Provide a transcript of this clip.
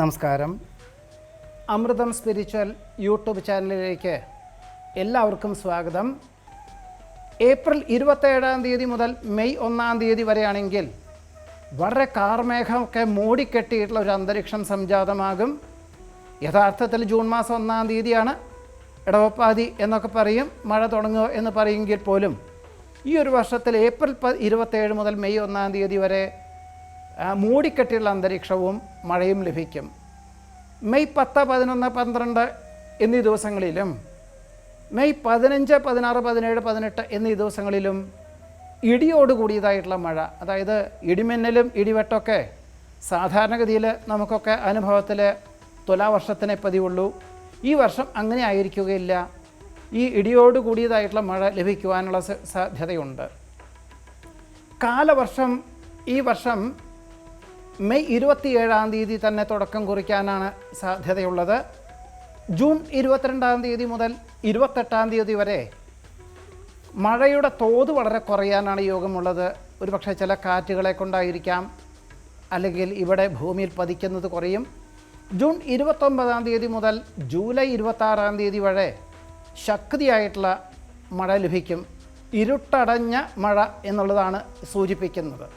നമസ്കാരം. അമൃതം spiritual YouTube ചാനലിലേക്ക് എല്ലാവർക്കും സ്വാഗതം. ഏപ്രിൽ ഇരുപത്തേഴാം തീയതി മുതൽ മെയ് ഒന്നാം തീയതി വരെയാണെങ്കിൽ വളരെ കാർമേഘമൊക്കെ മൂടിക്കെട്ടിയിട്ടുള്ള ഒരു അന്തരീക്ഷം സംജാതമാകും. യഥാർത്ഥത്തിൽ ജൂൺ മാസം ഒന്നാം തീയതിയാണ്. ഇടവപ്പാതി എന്നൊക്കെ പറയും മഴ തുടങ്ങുക എന്ന് പറയുമെങ്കിൽ പോലും ഈ ഒരു വർഷത്തിൽ ഏപ്രിൽ ഇരുപത്തേഴ് മുതൽ മെയ് ഒന്നാം തീയതി വരെ മൂടിക്കെട്ടിയുള്ള അന്തരീക്ഷവും മഴയും ലഭിക്കും. മെയ് പത്ത് പതിനൊന്ന് പന്ത്രണ്ട് എന്നീ ദിവസങ്ങളിലും മെയ് പതിനഞ്ച് പതിനാറ് പതിനേഴ് പതിനെട്ട് എന്നീ ദിവസങ്ങളിലും ഇടിയോട് കൂടിയതായിട്ടുള്ള മഴ അതായത് ഇടിമിന്നലും ഇടിവെട്ടൊക്കെ സാധാരണഗതിയിൽ നമുക്കൊക്കെ അനുഭവത്തിൽ തുലാവർഷത്തിനെ പതിവുള്ളൂ. ഈ വർഷം അങ്ങനെ ആയിരിക്കുകയില്ല. ഈ ഇടിയോട് കൂടിയതായിട്ടുള്ള മഴ ലഭിക്കുവാനുള്ള സാധ്യതയുണ്ട്. കാലവർഷം ഈ വർഷം മെയ് ഇരുപത്തിയേഴാം തീയതി തന്നെ തുടക്കം കുറിക്കാനാണ് സാധ്യതയുള്ളത്. ജൂൺ ഇരുപത്തിരണ്ടാം തീയതി മുതൽ ഇരുപത്തെട്ടാം തീയതി വരെ മഴയുടെ തോത് വളരെ കുറയാനാണ് യോഗമുള്ളത്. ഒരുപക്ഷെ ചില കാറ്റുകളെ കൊണ്ടായിരിക്കാം അല്ലെങ്കിൽ ഇവിടെ ഭൂമിയിൽ പതിക്കുന്നത് കുറയും. ജൂൺ ഇരുപത്തൊമ്പതാം തീയതി മുതൽ ജൂലൈ ഇരുപത്താറാം തീയതി വരെ ശക്തിയായിട്ടുള്ള മഴ ലഭിക്കും. ഇരുട്ടടഞ്ഞ മഴ എന്നുള്ളതാണ് സൂചിപ്പിക്കുന്നത്.